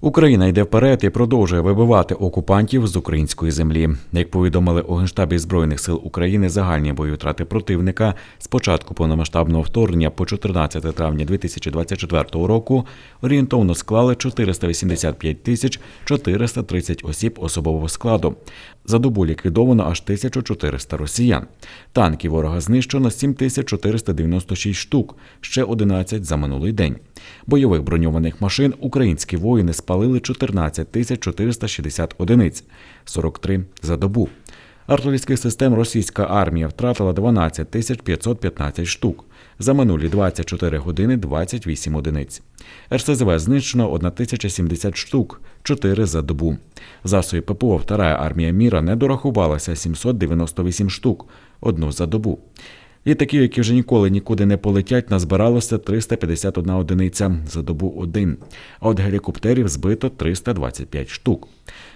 Україна йде вперед і продовжує вибивати окупантів з української землі. Як повідомили у Генштабі Збройних сил України, загальні бойові втрати противника з початку повномасштабного вторгнення по 14 травня 2024 року орієнтовно склали 485 тисяч 430 осіб особового складу. За добу ліквідовано аж 1400 росіян. Танків ворога знищено 7496 штук, ще 11 за минулий день. Бойових броньованих машин українські воїни спалили 14 460 одиниць, 43 за добу. Артилерійських систем російська армія втратила 12 тисяч 515 штук. За минулі 24 години 28 одиниць. РСЗВ знищено 1070 штук, 4 за добу. Засої ППО Вторая армія міра не дорахувалася 798 штук, одну за добу. Літаків, які вже ніколи нікуди не полетять, назбиралося 351 одиниця за добу один. А от гелікоптерів збито 325 штук.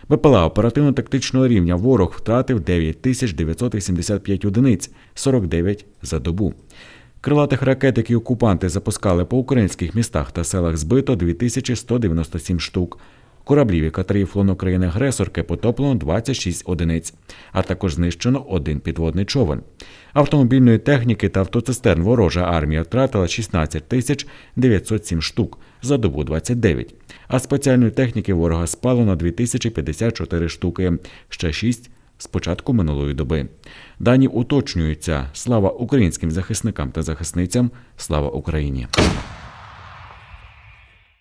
БПЛА оперативно-тактичного рівня ворог втратив 9985 одиниць, 49 за добу. Крилатих ракет, які окупанти запускали по українських містах та селах, збито 2197 штук. Кораблів і катерів флону країни-агресорки потоплено 26 одиниць, а також знищено один підводний човен. Автомобільної техніки та автоцистерн ворожа армія втратила 16 тисяч 907 штук, за добу 29. А спеціальної техніки ворога спало на 2054 штуки, ще 6 з початку минулої доби. Дані уточнюються. Слава українським захисникам та захисницям, слава Україні!